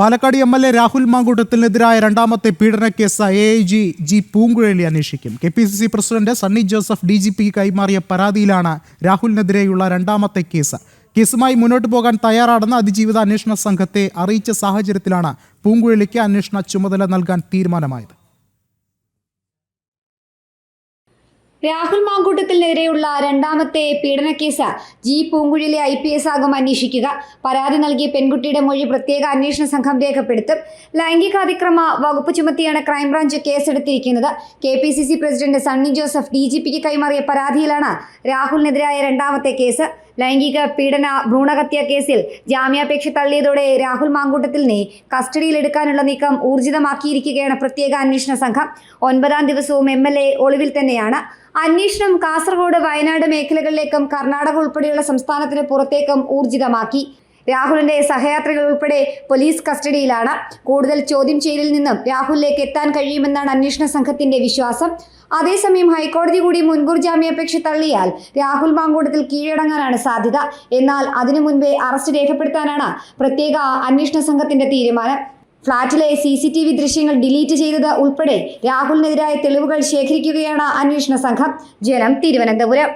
Palakkad M L A Rahul മാങ്കൂട്ടത്തിനെതിരായ രണ്ടാമത്തെ പീഡന case A I G G Poonkuzhali അന്വേഷിക്കും. K P C C president Sunny Joseph D G P കൈമാറിയ പരാതിയിലാണ് രാഹുലിനെതിരെയുള്ള രണ്ടാമത്തെ case. കേസുമായി മുന്നോട്ട് പോകാൻ തയ്യാറാണെന്ന് അതിജീവിത അന്വേഷണ സംഘത്തെ അറിയിച്ച സാഹചര്യത്തിലാണ് പൂങ്കുഴലിക്ക് അന്വേഷണ ചുമതല നൽകാൻ തീരുമാനമായത്. രാഹുൽ മാങ്കൂട്ടത്തിനെതിരെയുള്ള രണ്ടാമത്തെ പീഡനക്കേസ് ജി പൂങ്കുഴിലെ ഐ പി എസ് ആകും അന്വേഷിക്കുക. പരാതി നൽകിയ പെൺകുട്ടിയുടെ മൊഴി പ്രത്യേക അന്വേഷണ സംഘം രേഖപ്പെടുത്തും. ലൈംഗികാതിക്രമ വകുപ്പ് ചുമത്തിയാണ് ക്രൈംബ്രാഞ്ച് കേസെടുത്തിരിക്കുന്നത്. K P C C president Sunny Joseph D G പിക്ക് കൈമാറിയ പരാതിയിലാണ് രാഹുലിനെതിരായ രണ്ടാമത്തെ കേസ്. ലൈംഗിക പീഡന ഭ്രൂണഹത്യ കേസിൽ ജാമ്യാപേക്ഷ തള്ളിയതോടെ രാഹുൽ മാങ്കൂട്ടത്തിലിനെ കസ്റ്റഡിയിലെടുക്കാനുള്ള നീക്കം ഊർജിതമാക്കിയിരിക്കുകയാണ് പ്രത്യേക അന്വേഷണ സംഘം. ഒൻപതാം ദിവസവും എം ഒളിവിൽ തന്നെയാണ്. അന്വേഷണം കാസർഗോഡ് വയനാട് മേഖലകളിലേക്കും കർണാടക ഉൾപ്പെടെയുള്ള സംസ്ഥാനത്തിന് പുറത്തേക്കും ഊർജിതമാക്കി. രാഹുലിന്റെ സഹയാത്രികൾ ഉൾപ്പെടെ പോലീസ് കസ്റ്റഡിയിലാണ്. കൂടുതൽ ചോദ്യം ചെയ്യലിൽ നിന്നും രാഹുലിലേക്ക് എത്താൻ കഴിയുമെന്നാണ് അന്വേഷണ സംഘത്തിന്റെ വിശ്വാസം. അതേസമയം ഹൈക്കോടതി കൂടി മുൻകൂർ ജാമ്യാപേക്ഷ തള്ളിയാൽ രാഹുൽ മാങ്കൂട്ടത്തിൽ കീഴടങ്ങാനാണ് സാധ്യത. എന്നാൽ അതിനു മുൻപേ അറസ്റ്റ് രേഖപ്പെടുത്താനാണ് പ്രത്യേക അന്വേഷണ സംഘത്തിന്റെ തീരുമാനം. ഫ്ളാറ്റിലെ സി സി ടി വി ദൃശ്യങ്ങൾ ഡിലീറ്റ് ചെയ്തത് ഉൾപ്പെടെ രാഹുലിനെതിരായ തെളിവുകൾ ശേഖരിക്കുകയാണ് അന്വേഷണ സംഘം. ജനം തിരുവനന്തപുരം.